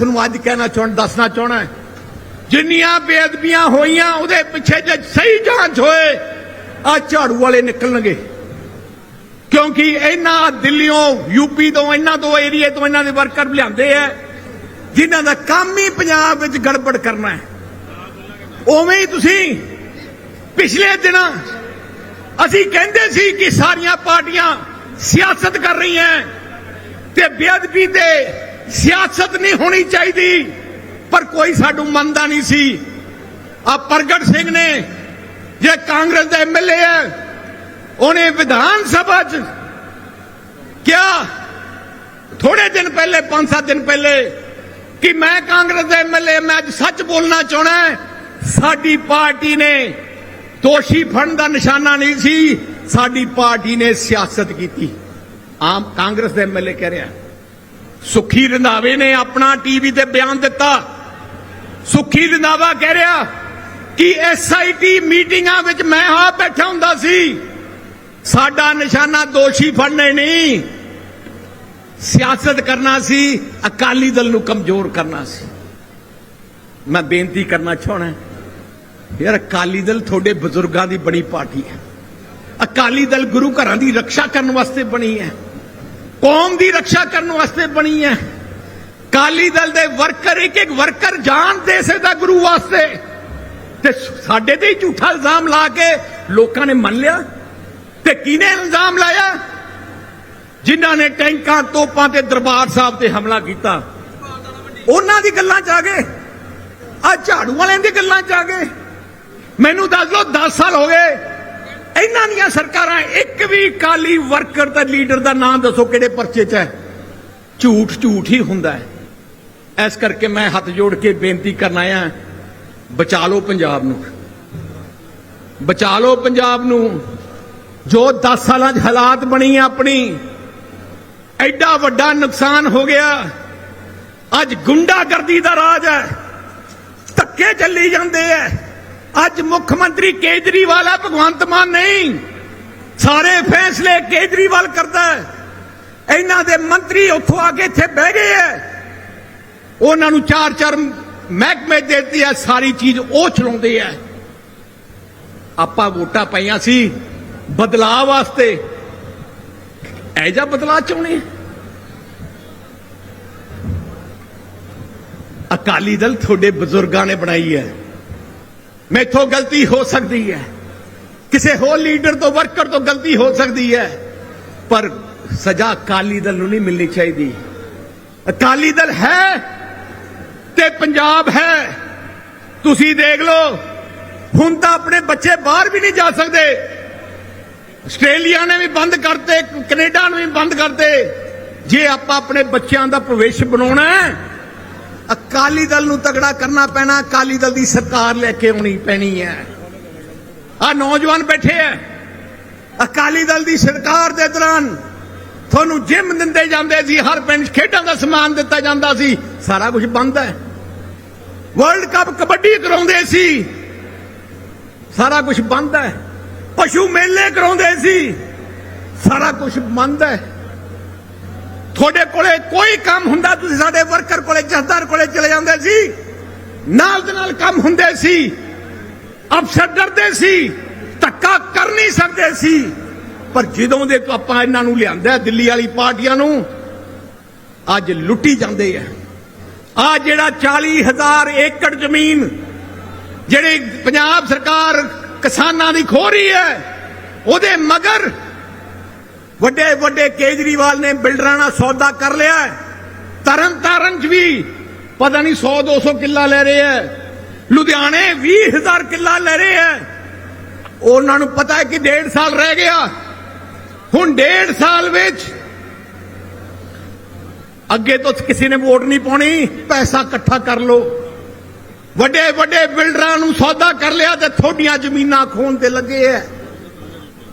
ਤੁਹਾਨੂੰ ਅੱਜ ਕਹਿਣਾ ਚਾਹਣ, ਦੱਸਣਾ ਚਾਹਣਾ ਜਿੰਨੀਆਂ ਬੇਅਦਬੀਆਂ ਹੋਈਆਂ, ਉਹਦੇ ਪਿੱਛੇ ਜੇ ਸਹੀ ਜਾਂਚ ਹੋਏ ਆ ਝਾੜੂ ਵਾਲੇ ਨਿਕਲਣਗੇ। ਕਿਉਂਕਿ ਇਹਨਾਂ ਦਿੱਲੀੋਂ, ਯੂਪੀ ਤੋਂ, ਇਹਨਾਂ ਤੋਂ ਏਰੀਏ ਤੋਂ ਇਹਨਾਂ ਦੇ ਵਰਕਰ ਲਿਆਂਦੇ ਆ, ਜਿਨ੍ਹਾਂ ਦਾ ਕੰਮ ਹੀ ਪੰਜਾਬ ਵਿੱਚ ਗੜਬੜ ਕਰਨਾ ਹੈ। ਉਵੇਂ ਹੀ ਤੁਸੀਂ ਪਿਛਲੇ ਦਿਨਾਂ ਅਸੀਂ ਕਹਿੰਦੇ ਸੀ ਕਿ ਸਾਰੀਆਂ ਪਾਰਟੀਆਂ ਸਿਆਸਤ ਕਰ ਰਹੀਆਂ ਤੇ ਬੇਅਦਬੀ ਤੇ ਸਿਆਸਤ ਨਹੀਂ ਹੋਣੀ ਚਾਹੀਦੀ। ਪਰ ਕੋਈ ਸਾਡੂ ਮੰਨਦਾ ਨਹੀਂ ਸੀ। ਆ ਪ੍ਰਗਟ ਸਿੰਘ ਨੇ, ਜੇ ਕਾਂਗਰਸ ਦਾ ਐਮਐਲਏ ਹੈ, ਉਹਨੇ ਵਿਧਾਨ ਸਭਾ 'ਚ ਕਿਹਾ ਥੋੜੇ ਦਿਨ ਪਹਿਲੇ 5-7 ਦਿਨ ਪਹਿਲੇ, ਕਿ ਮੈਂ ਕਾਂਗਰਸ ਦਾ ਐਮਐਲਏ ਮੈਂ ਅੱਜ ਸੱਚ ਬੋਲਣਾ ਚਾਹਣਾ ਸਾਡੀ ਪਾਰਟੀ ਨੇ ਦੋਸ਼ੀ ਫੜਨ ਦਾ ਨਿਸ਼ਾਨਾ ਨਹੀਂ ਸੀ, ਸਾਡੀ ਪਾਰਟੀ ਨੇ ਸਿਆਸਤ ਕੀਤੀ। ਆਮ ਕਾਂਗਰਸ ਦੇ ਐਮਐਲਏ ਕਹਿ ਰਿਹਾ। ਸੁਖੀ ਰੰਧਾਵੇ ਨੇ ਆਪਣਾ ਟੀਵੀ ਤੇ ਬਿਆਨ ਦਿੱਤਾ। ਸੁਖੀ ਰੰਧਾਵਾ ਕਹਿ ਰਿਹਾ ਕਿ ਐਸਆਈਟੀ ਮੀਟਿੰਗਾਂ ਵਿੱਚ ਮੈਂ ਹਾਂ ਬੈਠਾ ਹੁੰਦਾ ਸੀ। ਸਾਡਾ ਨਿਸ਼ਾਨਾ ਦੋਸ਼ੀ ਫੜਨੇ ਨਹੀਂ। ਸਿਆਸਤ ਕਰਨਾ ਸੀ, ਅਕਾਲੀ ਦਲ ਨੂੰ ਕਮਜ਼ੋਰ ਕਰਨਾ ਸੀ। ਮੈਂ ਬੇਨਤੀ ਕਰਨਾ ਚਾਹਣਾ ਯਾਰ ਅਕਾਲੀ ਦਲ ਤੁਹਾਡੇ ਬਜ਼ੁਰਗਾਂ ਦੀ ਬਣੀ ਪਾਰਟੀ ਹੈ। ਅਕਾਲੀ ਦਲ ਗੁਰੂ ਘਰਾਂ ਦੀ ਰੱਖਿਆ ਕਰਨ ਵਾਸਤੇ ਬਣੀ ਹੈ। ਕੌਮ ਦੀ ਰੱਖਿਆ ਕਰਨ ਵਾਸਤੇ ਬਣੀ ਹੈ। ਅਕਾਲੀ ਦਲ ਦੇ ਵਰਕਰ, ਇੱਕ ਇੱਕ ਵਰਕਰ ਜਾਨ ਦੇ ਸਕਦਾ ਗੁਰੂ ਵਾਸਤੇ। ਤੇ ਸਾਡੇ ਤੇ ਹੀ ਝੂਠਾ ਇਲਜ਼ਾਮ ਲਾ ਕੇ ਲੋਕਾਂ ਨੇ ਮੰਨ ਲਿਆ। ਤੇ ਕਿਹਨੇ ਇਲਜ਼ਾਮ ਲਾਇਆ? ਜਿਨ੍ਹਾਂ ਨੇ ਟੈਂਕਾਂ, ਤੋਪਾਂ ਤੇ ਦਰਬਾਰ ਸਾਹਿਬ ਤੇ ਹਮਲਾ ਕੀਤਾ। ਉਹਨਾਂ ਦੀ ਗੱਲਾਂ 'ਚ ਆ ਗਏ। ਆ ਝਾੜੂ ਵਾਲਿਆਂ ਦੀ ਗੱਲਾਂ 'ਚ ਆ ਗਏ। ਮੈਨੂੰ ਦੱਸ ਲਓ 10 ਸਾਲ ਹੋ ਗਏ। ਇਹਨਾਂ ਦੀਆਂ ਸਰਕਾਰਾਂ ਇੱਕ ਵੀ ਕਾਲੀ ਵਰਕਰ ਤੇ ਲੀਡਰ ਦਾ ਨਾਮ ਦੱਸੋ ਕਿਹੜੇ ਪਰਚੇ 'ਚ ਹੈ? ਝੂਠ ਝੂਠ ਹੀ ਹੁੰਦਾ ਹੈ। ਇਸ ਕਰਕੇ ਮੈਂ ਹੱਥ ਜੋੜ ਕੇ ਬੇਨਤੀ ਕਰਨ ਆਇਆ ਬਚਾ ਲਓ ਪੰਜਾਬ ਨੂੰ। ਬਚਾ ਲਓ ਪੰਜਾਬ ਨੂੰ। ਜੋ 10 ਸਾਲਾਂ 'ਚ ਹਾਲਾਤ ਬਣੀ ਆਪਣੀ, ਐਡਾ ਵੱਡਾ ਨੁਕਸਾਨ ਹੋ ਗਿਆ। ਅੱਜ ਗੁੰਡਾਗਰਦੀ ਦਾ ਰਾਜ ਹੈ। ਧੱਕੇ ਚੱਲੀ ਜਾਂਦੇ ਐ ਅੱਜ ਮੁੱਖ ਮੰਤਰੀ ਕੇਜਰੀਵਾਲ ਹੈ ਭਗਵੰਤ ਮਾਨ ਨਹੀਂ। ਸਾਰੇ ਫੈਸਲੇ ਕੇਜਰੀਵਾਲ ਕਰਦਾ ਹੈ। ਇਹਨਾਂ ਦੇ ਮੰਤਰੀ ਉੱਥੋਂ ਆ ਕੇ ਇੱਥੇ ਬਹਿ ਗਏ ਐ ਉਹਨਾਂ ਨੂੰ ਚਾਰ ਚਾਰ ਮਹਿਕਮੇ ਦੇ ਦਿੱਤੇ ਸਾਰੀ ਚੀਜ਼ ਉਹ ਚਲਾਉਂਦੇ ਐ ਆਪਾਂ ਵੋਟਾਂ ਪਾਈਆਂ ਸੀ ਬਦਲਾਅ ਵਾਸਤੇ। ਐ ਜਾ ਬਦਲਾਅ ਚਾਹੁੰਦੇ ਅਕਾਲੀ ਦਲ ਤੁਹਾਡੇ ਬਜ਼ੁਰਗਾਂ ਨੇ ਬਣਾਈ ਹੈ। ਮੈਥੋਂ ਗਲਤੀ ਹੋ ਸਕਦੀ ਹੈ। ਕਿਸੇ ਹੋਰ ਲੀਡਰ ਤੋਂ, ਵਰਕਰ ਤੋਂ ਗਲਤੀ ਹੋ ਸਕਦੀ ਹੈ। ਪਰ ਸਜ਼ਾ ਅਕਾਲੀ ਦਲ ਨੂੰ ਨਹੀਂ ਮਿਲਣੀ ਚਾਹੀਦੀ। ਅਕਾਲੀ ਦਲ ਹੈ ਤੇ ਪੰਜਾਬ ਹੈ। ਤੁਸੀਂ ਦੇਖ ਲਓ, ਹੁਣ ਤਾਂ ਆਪਣੇ ਬੱਚੇ ਬਾਹਰ ਵੀ ਨਹੀਂ ਜਾ ਸਕਦੇ। ਆਸਟ੍ਰੇਲੀਆ ਨੇ ਵੀ ਬੰਦ ਕਰਤੇ, ਕੈਨੇਡਾ ਨੇ ਵੀ ਬੰਦ ਕਰਤੇ। ਜੇ ਆਪਾਂ ਆਪਣੇ ਬੱਚਿਆਂ ਦਾ ਭਵਿੱਖ ਬਣਾਉਣਾ ਹੈ ਅਕਾਲੀ ਦਲ ਨੂੰ ਤਗੜਾ ਕਰਨਾ ਪੈਣਾ, ਅਕਾਲੀ ਦਲ ਦੀ ਸਰਕਾਰ ਲੈ ਕੇ ਆਉਣੀ ਪੈਣੀ ਹੈ। ਆ ਨੌਜਵਾਨ ਬੈਠੇ ਆ ਅਕਾਲੀ ਦਲ ਦੀ ਸਰਕਾਰ ਦੇ ਦੌਰਾਨ ਤੁਹਾਨੂੰ ਜਿਮ ਦਿੰਦੇ ਜਾਂਦੇ ਸੀ, ਹਰ ਪਿੰਡ 'ਚ ਖੇਡਾਂ ਦਾ ਸਮਾਨ ਦਿੱਤਾ ਜਾਂਦਾ ਸੀ, ਸਾਰਾ ਕੁਝ ਬੰਦ ਹੈ। ਵਰਲਡ ਕੱਪ ਕਬੱਡੀ ਕਰਾਉਂਦੇ ਸੀ, ਸਾਰਾ ਕੁਝ ਬੰਦ ਹੈ। ਪਸ਼ੂ ਮੇਲੇ ਕਰਾਉਂਦੇ ਸੀ, ਸਾਰਾ ਕੁਝ ਬੰਦ ਹੈ। ਤੁਹਾਡੇ ਕੋਲੇ ਕੋਈ ਕੰਮ ਹੁੰਦਾ, ਤੁਸੀਂ ਸਾਡੇ ਵਰਕਰ ਕੋਲੇ ਜਥੇਦਾਰ ਕੋਲੇ ਚਲੇ ਜਾਂਦੇ ਸੀ। ਨਾਲ ਦੇ ਨਾਲ ਕੰਮ ਹੁੰਦੇ ਸੀ। ਅਫਸਰ ਡਰਦੇ ਸੀ। ਧੱਕਾ ਕਰ ਨਹੀਂ ਸਕਦੇ ਸੀ। ਪਰ ਜਦੋਂ ਦੇ ਆਪਾਂ ਇਹਨਾਂ ਨੂੰ ਲਿਆਂਦਾ, ਦਿੱਲੀ ਵਾਲੀ ਪਾਰਟੀਆਂ ਨੂੰ, ਅੱਜ ਲੁੱਟੀ ਜਾਂਦੇ ਆ। ਆ ਜਿਹੜਾ 40000 ਏਕੜ ਜ਼ਮੀਨ, ਜਿਹੜੀ ਪੰਜਾਬ ਸਰਕਾਰ ਕਿਸਾਨਾਂ ਦੀ ਖੋ ਰਹੀ ਹੈ, ਉਹਦੇ ਮਗਰ ਵੱਡੇ ਵੱਡੇ ਕੇਜਰੀਵਾਲ ਨੇ ਬਿਲਡਰਾਂ ਨਾਲ ਸੌਦਾ ਕਰ ਲਿਆ ਤਰਨ ਤਾਰਨ ਚ ਵੀ ਪਤਾ ਨਹੀਂ 100 200 ਕਿੱਲਾ ਲੈ ਰਹੇ ਐ ਲੁਧਿਆਣੇ 20000 ਕਿੱਲਾ ਲੈ ਰਹੇ ਐ ਉਹਨਾਂ ਨੂੰ ਪਤਾ ਹੈ ਕਿ ਡੇਢ ਸਾਲ ਰਹਿ ਗਿਆ। ਹੁਣ ਡੇਢ ਸਾਲ ਵਿੱਚ ਅੱਗੇ ਤੋਂ ਕਿਸੇ ਨੇ ਵੋਟ ਨਹੀਂ ਪਾਉਣੀ, ਪੈਸਾ ਇਕੱਠਾ ਕਰ ਲਓ। ਵੱਡੇ ਵੱਡੇ ਬਿਲਡਰਾਂ ਨੂੰ ਸੌਦਾ ਕਰ ਲਿਆ ਤੇ ਥੋਡੀਆਂ ਜ਼ਮੀਨਾਂ ਖੋਣ ਤੇ ਲੱਗੇ ਐ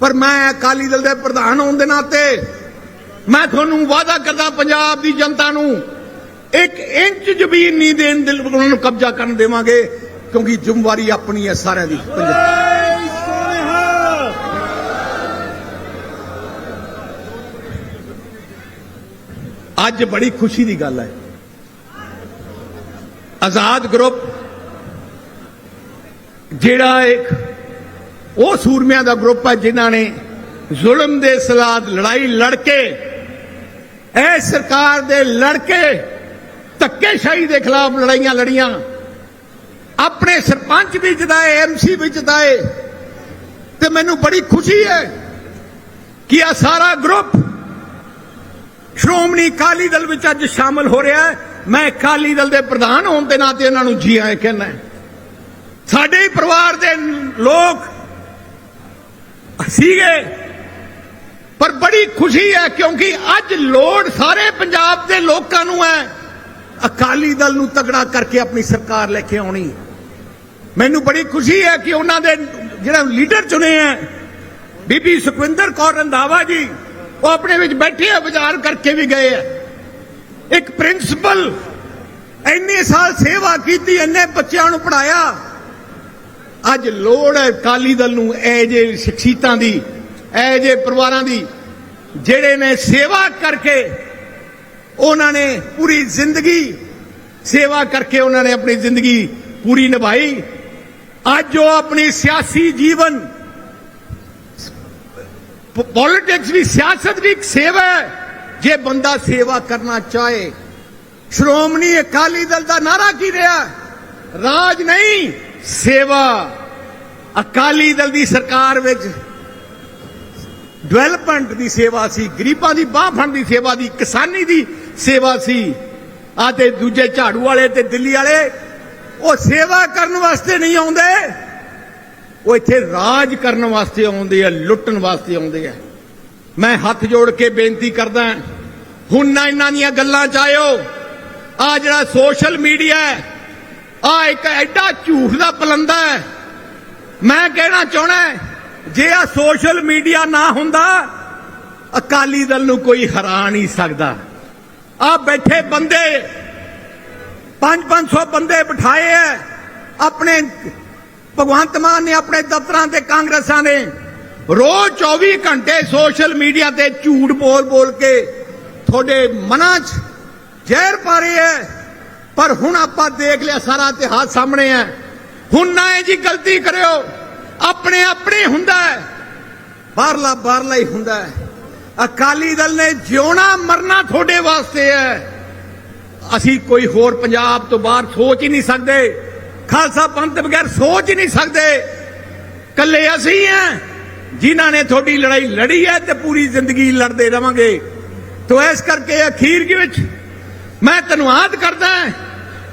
ਪਰ ਮੈਂ ਅਕਾਲੀ ਦਲ ਦੇ ਪ੍ਰਧਾਨ ਹੋਣ ਦੇ ਨਾਤੇ ਮੈਂ ਤੁਹਾਨੂੰ ਵਾਅਦਾ ਕਰਦਾ ਪੰਜਾਬ ਦੀ ਜਨਤਾ ਨੂੰ, ਇੱਕ ਇੰਚ ਜ਼ਮੀਨ ਨਹੀਂ ਦੇਣ ਦੇ ਉਹਨਾਂ ਨੂੰ ਕਬਜ਼ਾ ਕਰਨ ਦੇਵਾਂਗੇ, ਕਿਉਂਕਿ ਜ਼ਿੰਮੇਵਾਰੀ ਆਪਣੀ ਹੈ ਸਾਰਿਆਂ ਦੀ। ਪੰਜਾਬ ਅੱਜ ਬੜੀ ਖੁਸ਼ੀ ਦੀ ਗੱਲ ਹੈ। ਆਜ਼ਾਦ ਗਰੁੱਪ, ਜਿਹੜਾ ਇੱਕ ਉਹ ਸੂਰਮਿਆਂ ਦਾ ਗਰੁੱਪ ਹੈ ਜਿਨ੍ਹਾਂ ਨੇ ਜ਼ੁਲਮ ਦੇ ਸਲਾਦ ਲੜਾਈ ਲੜ ਕੇ ਇਹ ਸਰਕਾਰ ਦੇ ਲੜ ਕੇ ਧੱਕੇਸ਼ਾਹੀ ਦੇ ਖਿਲਾਫ ਲੜਾਈਆਂ ਲੜੀਆਂ। ਆਪਣੇ ਸਰਪੰਚ ਵੀ ਜਿਤਾਏ ਐਮਸੀ ਵੀ ਜਿਤਾਏ। ਤੇ ਮੈਨੂੰ ਬੜੀ ਖੁਸ਼ੀ ਹੈ ਕਿ ਆ ਸਾਰਾ ਗਰੁੱਪ ਸ਼੍ਰੋਮਣੀ ਅਕਾਲੀ ਦਲ ਵਿੱਚ ਅੱਜ ਸ਼ਾਮਲ ਹੋ ਰਿਹਾ ਹੈ। ਮੈਂ ਅਕਾਲੀ ਦਲ ਦੇ ਪ੍ਰਧਾਨ ਹੋਣ ਦੇ ਨਾਤੇ ਇਹਨਾਂ ਨੂੰ ਜੀ ਆਏ ਕਹਿੰਦਾ ਸਾਡੇ ਹੀ ਪਰਿਵਾਰ ਦੇ ਲੋਕ ਸੀਗੇ। ਪਰ ਬੜੀ ਖੁਸ਼ੀ ਹੈ ਕਿਉਂਕਿ ਅੱਜ ਲੋੜ ਸਾਰੇ ਪੰਜਾਬ ਦੇ ਲੋਕਾਂ ਨੂੰ ਹੈ। ਅਕਾਲੀ ਦਲ ਨੂੰ ਤਗੜਾ ਕਰਕੇ ਆਪਣੀ ਸਰਕਾਰ ਲੈ ਕੇ ਆਉਣੀ। ਮੈਨੂੰ ਬੜੀ ਖੁਸ਼ੀ ਹੈ ਕਿ ਉਹਨਾਂ ਦੇ ਜਿਹੜਾ ਲੀਡਰ ਚੁਣੇ ਹੈ, ਬੀਬੀ ਸੁਖਵਿੰਦਰ ਕੌਰ ਰੰਧਾਵਾ ਜੀ, ਉਹ ਆਪਣੇ ਵਿੱਚ ਬੈਠੇ ਆ ਵਿਚਾਰ ਕਰਕੇ ਵੀ ਗਏ ਆ। ਇੱਕ ਪ੍ਰਿੰਸੀਪਲ ਇੰਨੇ ਸਾਲ ਸੇਵਾ ਕੀਤੀ, ਇੰਨੇ ਬੱਚਿਆਂ ਨੂੰ ਪੜਾਇਆ ਅੱਜ ਲੋੜ ਹੈ ਅਕਾਲੀ ਦਲ ਨੂੰ ਇਹ ਜੇ ਸ਼ਖਸੀਅਤਾਂ ਦੀ, ਇਹ ਜੇ ਪਰਿਵਾਰਾਂ ਦੀ, ਜਿਹੜੇ ਨੇ ਸੇਵਾ ਕਰਕੇ ਉਹਨਾਂ ਨੇ ਪੂਰੀ ਜ਼ਿੰਦਗੀ ਸੇਵਾ ਕਰਕੇ ਉਹਨਾਂ ਨੇ ਆਪਣੀ ਜ਼ਿੰਦਗੀ ਪੂਰੀ ਨਿਭਾਈ। ਅੱਜ ਉਹ ਆਪਣੀ ਸਿਆਸੀ ਜੀਵਨ ਪੋਲਿਟਿਕਸ ਵੀ ਸਿਆਸਤ ਵੀ ਇੱਕ ਸੇਵਾ ਹੈ। ਜੇ ਬੰਦਾ ਸੇਵਾ ਕਰਨਾ ਚਾਹੇ, ਸ਼੍ਰੋਮਣੀ ਅਕਾਲੀ ਦਲ ਦਾ ਨਾਰਾ ਕੀ ਰਿਹਾ? ਰਾਜ ਨਹੀਂ। ਸੇਵਾ ਅਕਾਲੀ ਦਲ ਦੀ ਸਰਕਾਰ ਵਿੱਚ ਡਿਵੈਲਪਮੈਂਟ ਦੀ ਸੇਵਾ ਸੀ, ਗਰੀਬਾਂ ਦੀ ਬਾਹ ਫੜਨ ਦੀ ਸੇਵਾ ਦੀ, ਕਿਸਾਨੀ ਦੀ ਸੇਵਾ ਸੀ। ਆ ਤੇ ਦੂਜੇ ਝਾੜੂ ਵਾਲੇ ਤੇ ਦਿੱਲੀ ਵਾਲੇ, ਉਹ ਸੇਵਾ ਕਰਨ ਵਾਸਤੇ ਨਹੀਂ ਆਉਂਦੇ। ਉਹ ਇੱਥੇ ਰਾਜ ਕਰਨ ਵਾਸਤੇ ਆਉਂਦੇ ਆ, ਲੁੱਟਣ ਵਾਸਤੇ ਆਉਂਦੇ ਆ। ਮੈਂ ਹੱਥ ਜੋੜ ਕੇ ਬੇਨਤੀ ਕਰਦਾ ਹੁਣ ਨਾ ਇਹਨਾਂ ਦੀਆਂ ਗੱਲਾਂ ਚ ਆਇਓ। ਆ ਜਿਹੜਾ ਸੋਸ਼ਲ ਮੀਡੀਆ ਆ ਇੱਕ ਐਡਾ ਝੂਠ ਦਾ ਪਲੰਦਾ ਹੈ। ਮੈਂ ਕਹਿਣਾ ਚਾਹਣਾ ਜੇ ਆ ਸੋਸ਼ਲ ਮੀਡੀਆ ਨਾ ਹੁੰਦਾ, ਅਕਾਲੀ ਦਲ ਨੂੰ ਕੋਈ ਹਰਾ ਨਹੀਂ ਸਕਦਾ। ਆ ਬੈਠੇ ਬੰਦੇ 5-500 ਬੰਦੇ ਬਿਠਾਏ ਐ, ਆਪਣੇ ਭਗਵੰਤ ਮਾਨ ਨੇ, ਆਪਣੇ ਦਫ਼ਤਰਾਂ ਤੇ, ਕਾਂਗਰਸਾਂ ਨੇ। ਰੋਜ਼ 24 ਘੰਟੇ ਸੋਸ਼ਲ ਮੀਡੀਆ ਤੇ ਝੂਠ ਬੋਲ ਬੋਲ ਕੇ ਤੁਹਾਡੇ ਮਨਾਂ 'ਚ ਜ਼ਹਿਰ ਪਾ ਰਹੇ ਐ। ਪਰ ਹੁਣ ਆਪਾਂ ਦੇਖ ਲਿਆ ਸਾਰਾ ਇਤਿਹਾਸ ਸਾਹਮਣੇ ਹੈ। ਹੁਣ ਨਾ ਇਹ ਜੀ ਗਲਤੀ ਕਰਿਓ। ਆਪਣੇ ਆਪਣੇ ਹੁੰਦਾ ਹੈ। ਬਾਹਰਲਾ ਬਾਹਰਲਾ ਹੀ ਹੁੰਦਾ ਹੈ। ਅਕਾਲੀ ਦਲ ਨੇ ਜਿਉਣਾ ਮਰਨਾ ਤੁਹਾਡੇ ਵਾਸਤੇ ਹੈ। ਅਸੀਂ ਕੋਈ ਹੋਰ ਪੰਜਾਬ ਤੋਂ ਬਾਹਰ ਸੋਚ ਹੀ ਨਹੀਂ ਸਕਦੇ। ਖਾਲਸਾ ਪੰਥ ਬਗੈਰ ਸੋਚ ਹੀ ਨਹੀਂ ਸਕਦੇ। ਕੱਲੇ ਅਸੀਂ ਆ ਜਿਨ੍ਹਾਂ ਨੇ ਤੁਹਾਡੀ ਲੜਾਈ ਲੜੀ ਹੈ ਤੇ ਪੂਰੀ ਜ਼ਿੰਦਗੀ ਲੜਦੇ ਰਵਾਂਗੇ। ਤੋ ਇਸ ਕਰਕੇ ਅਖੀਰ ਦੇ ਵਿੱਚ ਮੈਂ ਧੰਨਵਾਦ ਕਰਦਾ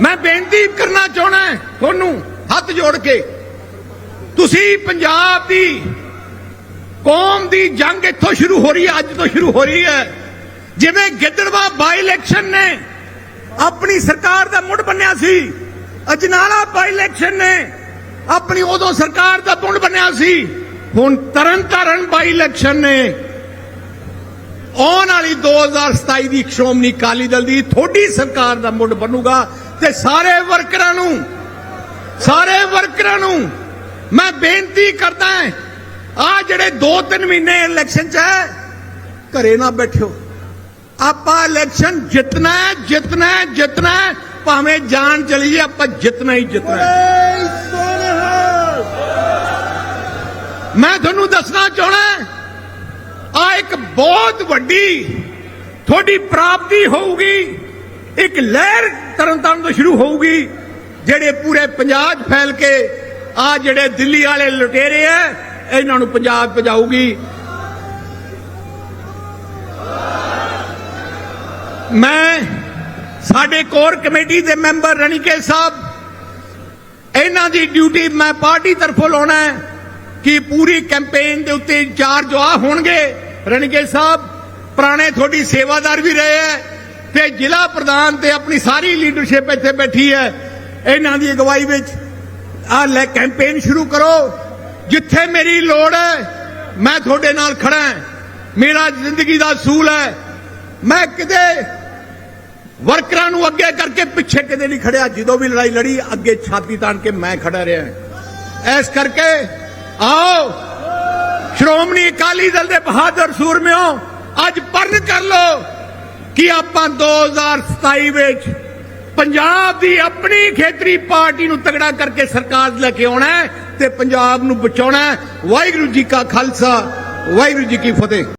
ਮੈਂ ਬੇਨਤੀ ਕਰਨਾ ਚਾਹਣਾ ਤੁਹਾਨੂੰ, ਹੱਥ ਜੋੜ ਕੇ। ਤੁਸੀਂ ਪੰਜਾਬ ਦੀ ਕੌਮ ਦੀ ਜੰਗ ਇੱਥੋਂ ਸ਼ੁਰੂ ਹੋ ਰਹੀ ਹੈ, ਅੱਜ ਤੋਂ ਸ਼ੁਰੂ ਹੋ ਰਹੀ ਹੈ। ਜਿਵੇਂ ਗਿੱਦੜਵਾ ਬਾਈ ਇਲੈਕਸ਼ਨ ਨੇ, ਆਪਣੀ ਸਰਕਾਰ ਦਾ ਮੁੱਢ ਬੰਨਿਆ ਸੀ। ਅਜਨਾਲਾ ਬਾਈ ਇਲੈਕਸ਼ਨ ਨੇ, ਆਪਣੀ ਉਦੋਂ ਸਰਕਾਰ ਦਾ ਮੁੱਢ ਬੰਨਿਆ ਸੀ। ਹੁਣ ਤਰਨ ਤਾਰਨ ਬਾਈ ਇਲੈਕਸ਼ਨ ਨੇ। ਆਉਣ ਵਾਲੀ 2027 ਦੀ ਸ਼੍ਰੋਮਣੀ ਅਕਾਲੀ ਦਲ ਦੀ ਥੋੜੀ ਸਰਕਾਰ ਦਾ ਮੁੱਢ ਬਣੂਗਾ ਤੇ ਸਾਰੇ ਵਰਕਰਾਂ ਨੂੰ, ਸਾਰੇ ਵਰਕਰਾਂ ਨੂੰ ਮੈਂ ਬੇਨਤੀ ਕਰਦਾ ਆ ਜਿਹੜੇ 2-3 ਮਹੀਨੇ ਇਲੈਕਸ਼ਨ ਚ ਹੈ, ਘਰੇ ਨਾ ਬੈਠਿਓ। ਆਪਾਂ ਇਲੈਕਸ਼ਨ ਜਿੱਤਣਾ ਹੈ ਜਿੱਤਣਾ ਹੈ ਜਿੱਤਣਾ ਹੈ, ਭਾਵੇਂ ਜਾਨ ਚਲੀ ਜੇ ਆਪਾਂ ਜਿੱਤਣਾ ਹੀ ਜਿੱਤਣਾ ਮੈਂ ਤੁਹਾਨੂੰ ਦੱਸਣਾ ਚਾਹਣਾ ਆ ਇੱਕ ਬਹੁਤ ਵੱਡੀ ਤੁਹਾਡੀ ਪ੍ਰਾਪਤੀ ਹੋਊਗੀ, ਇੱਕ ਲਹਿਰ ਤਰਨਤਾਰਨ ਤੋਂ ਸ਼ੁਰੂ ਹੋਊਗੀ, ਜਿਹੜੇ ਪੂਰੇ ਪੰਜਾਬ 'ਚ ਫੈਲ ਕੇ ਆ ਜਿਹੜੇ ਦਿੱਲੀ ਵਾਲੇ ਲੁਟੇਰੇ ਆ ਇਹਨਾਂ ਨੂੰ ਪੰਜਾਬ ਪਜਾਊਗੀ ਮੈਂ ਸਾਡੇ ਕੋਰ ਕਮੇਟੀ ਦੇ ਮੈਂਬਰ ਰਣੀਕੇ ਸਾਹਿਬ, ਇਹਨਾਂ ਦੀ ਡਿਊਟੀ ਮੈਂ ਪਾਰਟੀ ਤਰਫੋਂ ਲਾਉਣਾ ਹੈ ਕਿ ਪੂਰੀ ਕੈਂਪੇਨ ਦੇ ਉੱਤੇ ਇੰਚਾਰਜ ਆ ਹੋਣਗੇ। ਰਣੀਕੇ ਸਾਹਿਬ, ਪੁਰਾਣੇ ਤੁਹਾਡੀ ਸੇਵਾਦਾਰ ਵੀ ਰਹੇ ਹੈ ਤੇ ਜ਼ਿਲ੍ਹਾ ਪ੍ਰਧਾਨ ਤੇ ਆਪਣੀ ਸਾਰੀ ਲੀਡਰਸ਼ਿਪ ਇੱਥੇ ਬੈਠੀ ਹੈ। ਇਹਨਾਂ ਦੀ ਅਗਵਾਈ ਵਿੱਚ ਆ ਲੈ ਕੈਂਪੇਨ ਸ਼ੁਰੂ ਕਰੋ। ਜਿੱਥੇ ਮੇਰੀ ਲੋੜ ਹੈ, ਮੈਂ ਤੁਹਾਡੇ ਨਾਲ ਖੜਾ ਹਾਂ। ਮੇਰਾ ਜ਼ਿੰਦਗੀ ਦਾ ਅਸੂਲ ਹੈ। ਮੈਂ ਕਿਤੇ ਵਰਕਰਾਂ ਨੂੰ ਅੱਗੇ ਕਰਕੇ ਪਿੱਛੇ ਕਿਤੇ ਨਹੀਂ ਖੜਿਆ। ਜਦੋਂ ਵੀ ਲੜਾਈ ਲੜੀ, ਅੱਗੇ ਛਾਤੀ ਤਾਣ ਕੇ ਮੈਂ ਖੜਾ ਰਿਹਾ ਇਸ ਕਰਕੇ ਆਓ, ਸ਼੍ਰੋਮਣੀ ਅਕਾਲੀ ਦਲ ਦੇ ਬਹਾਦਰ ਸੂਰਮਿਓ, ਅੱਜ ਪਰਨ ਕਰ ਲਓ। ਕਿ ਆਪਾਂ 2027 ਵਿੱਚ ਪੰਜਾਬ ਦੀ ਆਪਣੀ ਖੇਤਰੀ ਪਾਰਟੀ ਨੂੰ ਤਗੜਾ ਕਰਕੇ ਸਰਕਾਰ ਲੈ ਕੇ ਆਉਣਾ ਤੇ ਪੰਜਾਬ ਨੂੰ ਬਚਾਉਣਾ ਵਾਹਿਗੁਰੂ ਜੀ ਕਾ ਖਾਲਸਾ, ਵਾਹਿਗੁਰੂ ਜੀ ਕੀ ਫਤਿਹ।